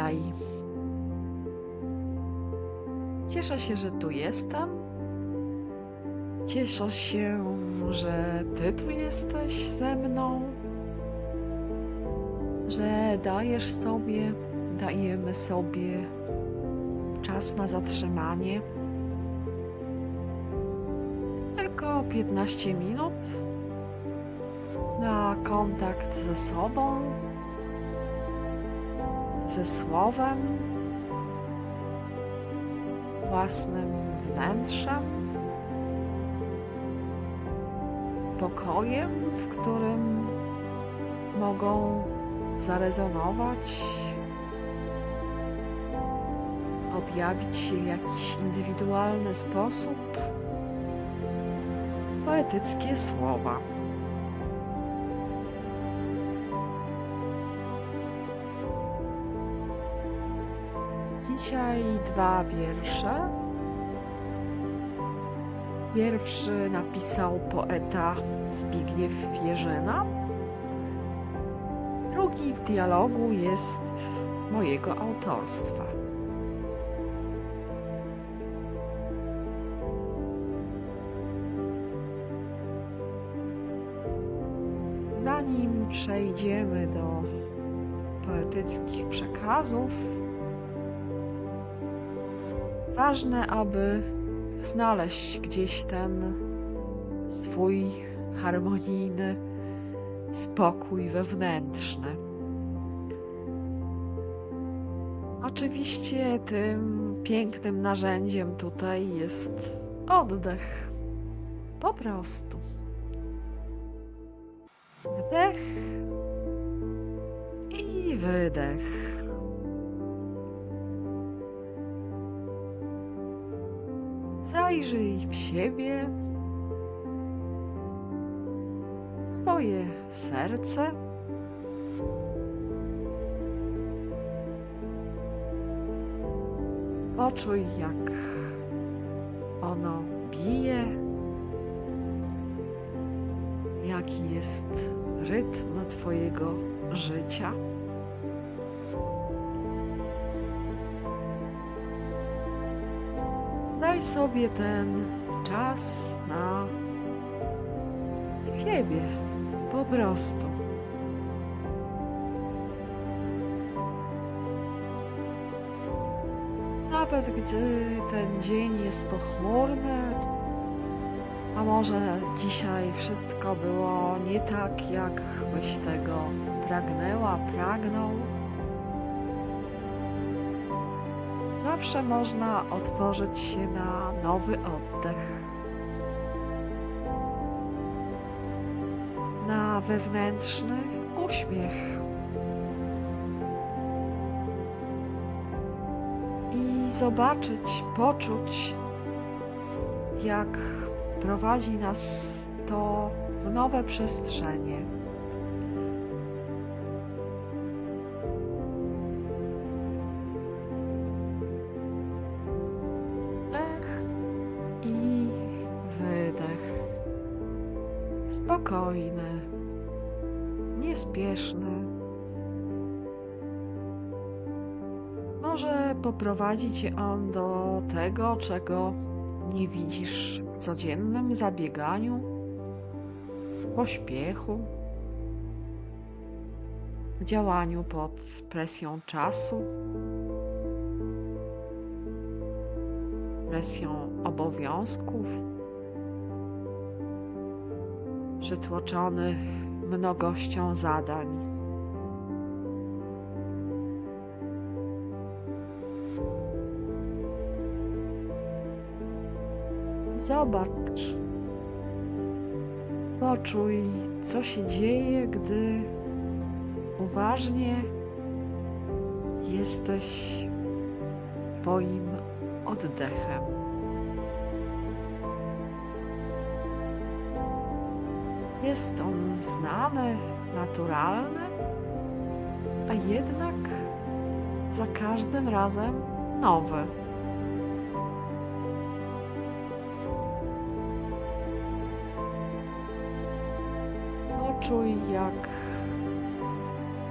witaj. Cieszę się, że tu jestem. Cieszę się, że ty tu jesteś ze mną. Że dajesz sobie, dajemy sobie czas na zatrzymanie. Tylko 15 minut na kontakt ze sobą, ze słowem, własnym wnętrzem, pokojem, w którym mogą zarezonować, objawić się w jakiś indywidualny sposób poetyckie słowa. Dzisiaj dwa wiersze. Pierwszy napisał poeta Zbigniew Wierzyna. Drugi w dialogu jest mojego autorstwa. Zanim przejdziemy do poetyckich przekazów, ważne, aby znaleźć gdzieś ten swój harmonijny spokój wewnętrzny. Oczywiście tym pięknym narzędziem tutaj jest oddech. Po prostu. Wdech i wydech. Zajrzyj w siebie, w swoje serce. Poczuj, jak ono bije, jaki jest rytm Twojego życia. Daj sobie ten czas na siebie, po prostu. Nawet gdy ten dzień jest pochmurny, a może dzisiaj wszystko było nie tak, jak byś tego pragnęła, pragnął. Zawsze można otworzyć się na nowy oddech, na wewnętrzny uśmiech. I zobaczyć, poczuć, jak prowadzi nas to w nowe przestrzenie. Spokojny, niespieszny. Może poprowadzi cię on do tego, czego nie widzisz w codziennym zabieganiu, pośpiechu, działaniu pod presją czasu, presją obowiązków, przytłoczony mnogością zadań. Zobacz, poczuj, co się dzieje, gdy uważnie jesteś Twoim oddechem. Jest on znany, naturalny, a jednak za każdym razem nowy. Poczuj, jak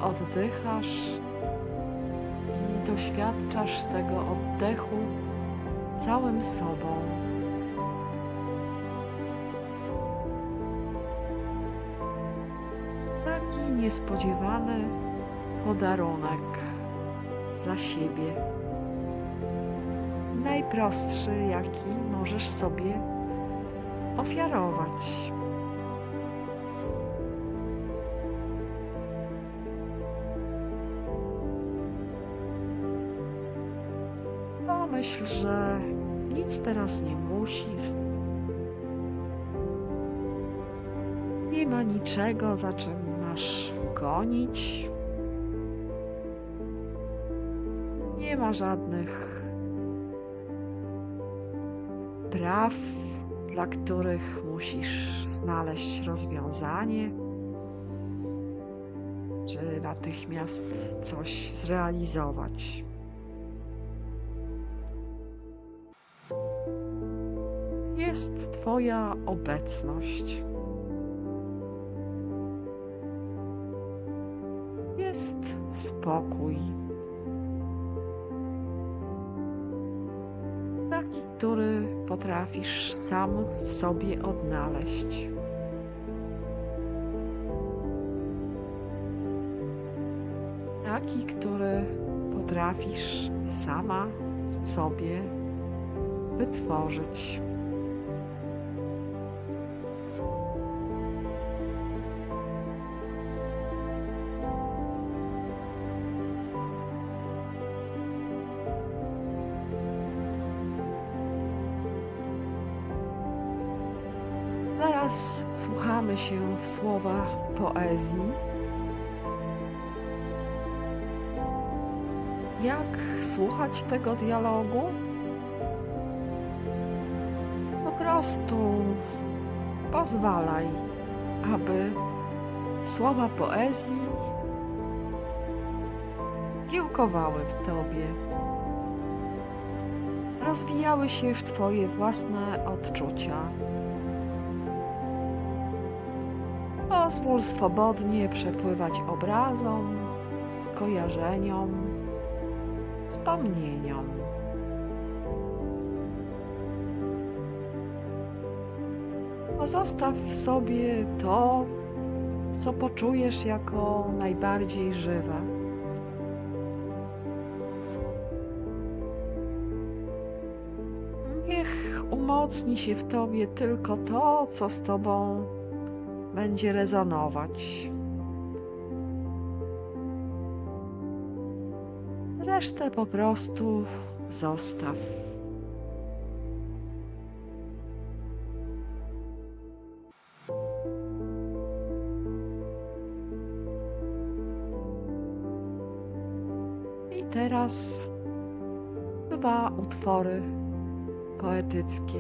oddychasz i doświadczasz tego oddechu całym sobą. Niespodziewany podarunek dla siebie. Najprostszy, jaki możesz sobie ofiarować. Pomyśl, że nic teraz nie musisz. Nie ma niczego, za czym masz gonić. Nie ma żadnych praw, dla których musisz znaleźć rozwiązanie, czy natychmiast coś zrealizować. Jest Twoja obecność. Jest spokój. Taki, który potrafisz sam w sobie odnaleźć. Taki, który potrafisz sama sobie wytworzyć. Zaraz wsłuchamy się w słowa poezji. Jak słuchać tego dialogu? Po prostu pozwalaj, aby słowa poezji kiełkowały w tobie. Rozwijały się w twoje własne odczucia. Pozwól swobodnie przepływać obrazom, skojarzeniom, wspomnieniom. Pozostaw w sobie to, co poczujesz jako najbardziej żywe. Niech umocni się w tobie tylko to, co z tobą będzie rezonować. Resztę po prostu zostaw. I teraz dwa utwory poetyckie,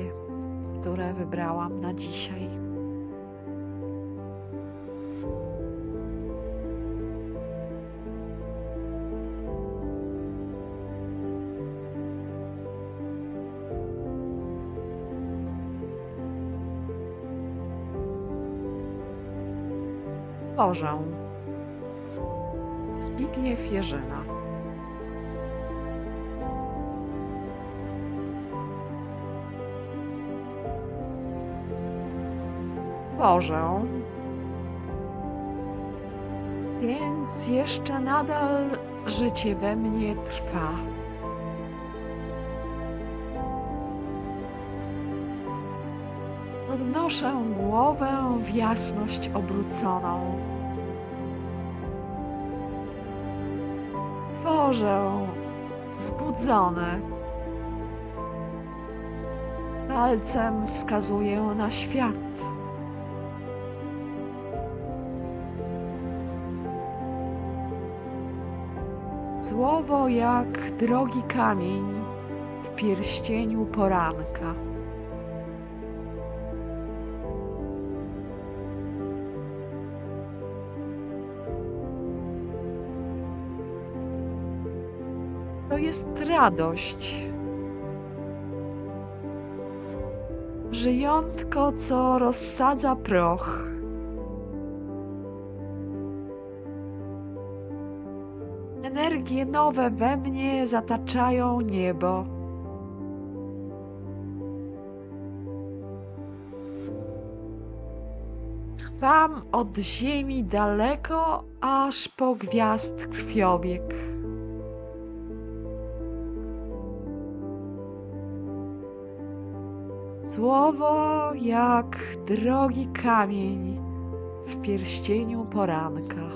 które wybrałam na dzisiaj. Tworzę. Zbigniew Jerzyna. Tworzę. Więc jeszcze nadal życie we mnie trwa. Podnoszę głowę w jasność obróconą. Tworzę zbudzone. Palcem wskazuję na świat. Słowo jak drogi kamień w pierścieniu poranka. Jest radość. Żyjątko, co rozsadza proch. energie nowe we mnie zataczają niebo. Trwam od ziemi daleko, aż po gwiazd krwiobieg. Słowo jak drogi kamień w pierścieniu poranka.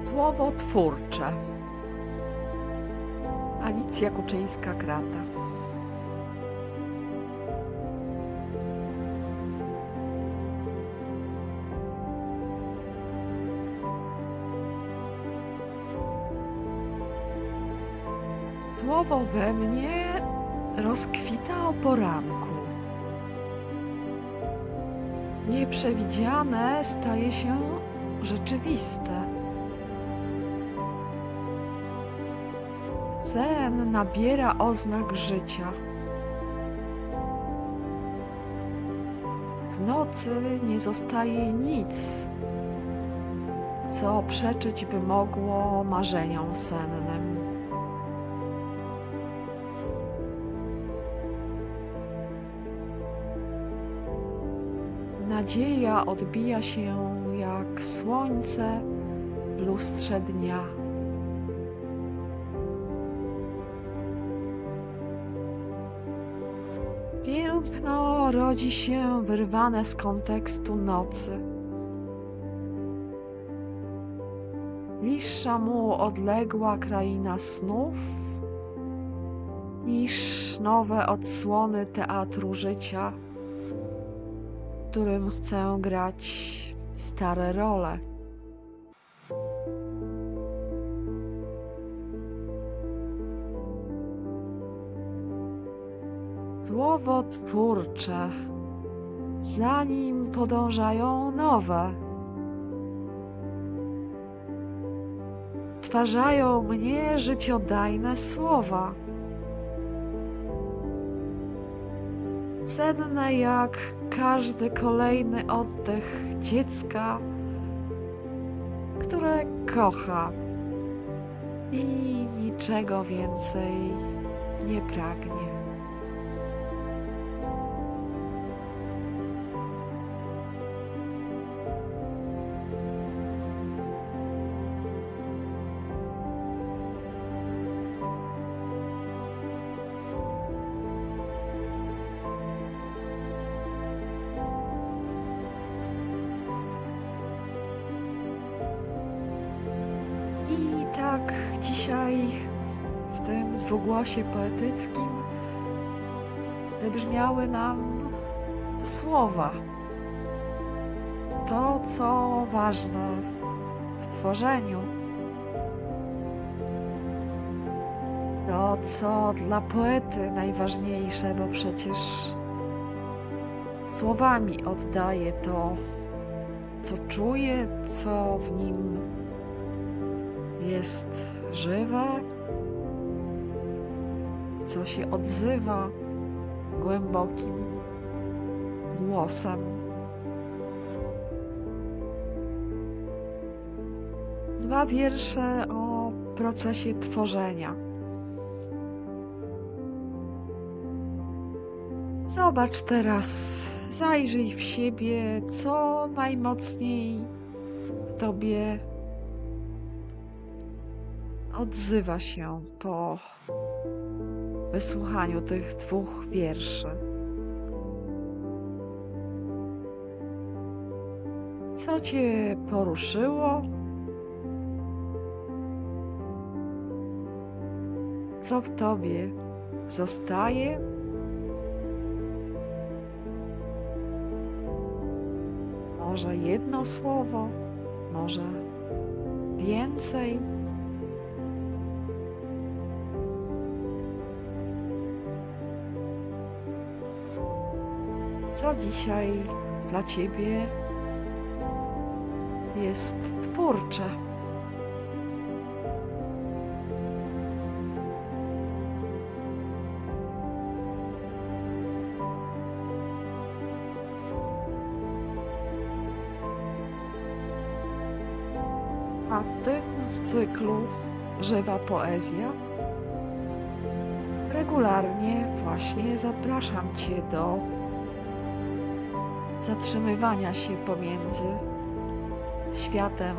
Słowo twórcze. Alicja Kuczyńska-Krata. Słowo we mnie rozkwita o poranku. Nieprzewidziane staje się rzeczywiste. Sen nabiera oznak życia. Z nocy nie zostaje nic, co przeczyć by mogło marzeniom sennym. Nadzieja odbija się jak słońce w lustrze dnia. Rodzi się wyrwane z kontekstu nocy. Bliższa mu odległa kraina snów niż nowe odsłony teatru życia, w którym chcę grać stare role. Słowo twórcze, zanim podążają nowe. Twarzają mnie życiodajne słowa. Cenne jak każdy kolejny oddech dziecka, które kocha i niczego więcej nie pragnie. Dzisiaj w tym dwugłosie poetyckim wybrzmiały nam słowa. To, co ważne w tworzeniu. To, co dla poety najważniejsze, bo przecież słowami oddaje to, co czuje, co w nim jest żywe, co się odzywa głębokim głosem. Dwa wiersze o procesie tworzenia. Zobacz teraz, zajrzyj w siebie, co najmocniej tobie odzywa się po wysłuchaniu tych dwóch wierszy. Co cię poruszyło? Co w tobie zostaje? Może jedno słowo, może więcej. Co dzisiaj dla ciebie jest twórcze. A w tym cyklu Żywa Poezja regularnie właśnie zapraszam Cię do zatrzymywania się pomiędzy światem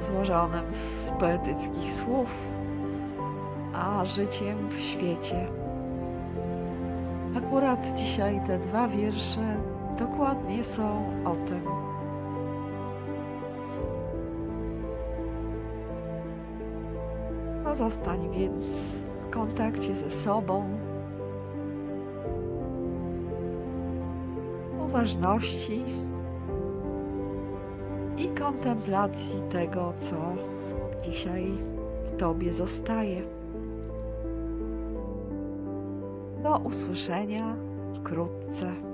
złożonym z poetyckich słów, a życiem w świecie. Akurat dzisiaj te dwa wiersze dokładnie są o tym. Pozostań więc w kontakcie ze sobą, uważności i kontemplacji tego, co dzisiaj w Tobie zostaje. Do usłyszenia wkrótce.